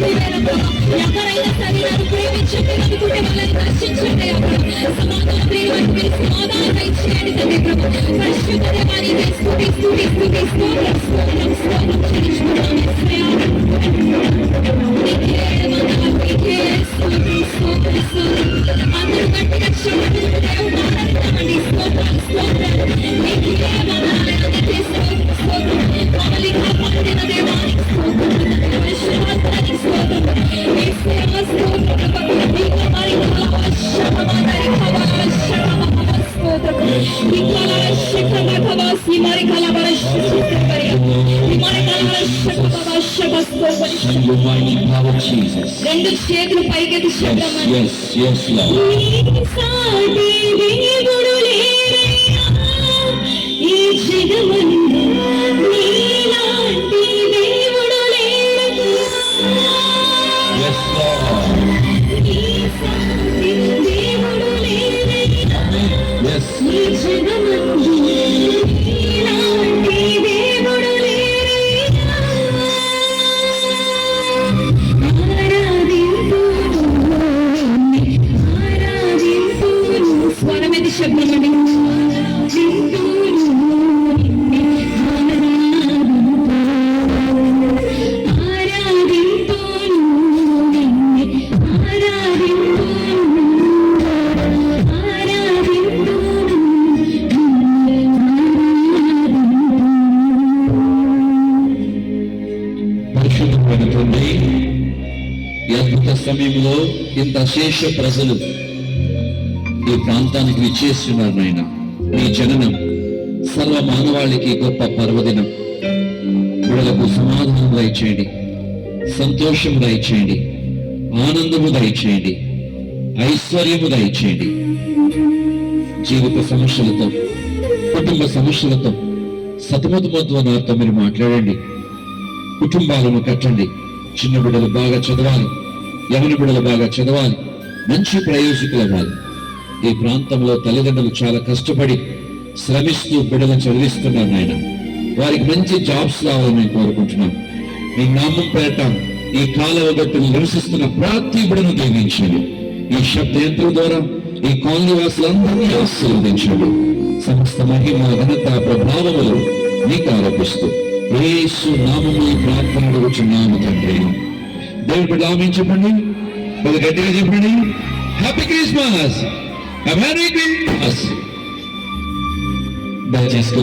ఎవరైనా సరే నన్ను ప్రేమించండి అనుకుంటే వాళ్ళని రక్షించండి సమాధానం ప్రేమ సమాధానం ఇచ్చేయండి తండ్రి ప్రభు పరిశుద్ధ దేవాన్ని స్తుతి స్తుతి స్తుతి స్తోత్రం స్తోత్రం స్తోత్రం చెల్లించుకున్నాను In the mighty power of Jesus. రెండు చేతులు పైకెత్తి Yes, శబ్దమని yes, yes, Lord. నీ సాటి సమయంలో ఇంత అశేష ప్రజలు ఈ ప్రాంతానికి విచ్చేస్తున్నారు నాయన. ఈ జననం సర్వ మానవాళికి గొప్ప పర్వదినం. పిల్లలకు సమాధానం దయచేయండి. సంతోషం దయచేయండి. ఆనందము దయచేయండి. ఐశ్వర్యము దయచేయండి. జీవిత సమస్యలతో కుటుంబ సమస్యలతో సతమతమత్వ మీరు మాట్లాడండి. కుటుంబాలను కట్టండి. చిన్న బిడ్డలు బాగా చదవాలి. యవన బిడ్డలు బాగా చదవాలి మంచి ప్రయోజకులు అవ్వాలి ఈ ప్రాంతంలో తల్లిదండ్రులు చాలా కష్టపడి శ్రమిస్తూ బిడ్డలను చదివిస్తున్నారు నాయన. వారికి మంచి జాబ్స్ రావాలని మేము కోరుకుంటున్నాం. మీ నామం పేరట ఈ కాలువ గట్టును నివసిస్తున్న ప్రతి బిడను దీవించండి. ఈ శబ్దయంత్రం ద్వారా ఈ కాలనీ వాసులందరినీ ఆశీర్వదించండి. సమస్త మహిమ ఘనత ప్రభావములు మీకు ఆరోపిస్తూ. ఏసు నామము ఈ ప్రార్థన నామ తండ్రి. దేవుడు బిడ్డ ఆమె చెప్పండి. కొద్ది గట్టిగా చెప్పండి. హ్యాపీ క్రిస్మస్ హ్యాపీ క్రిస్మస్ దయచేసి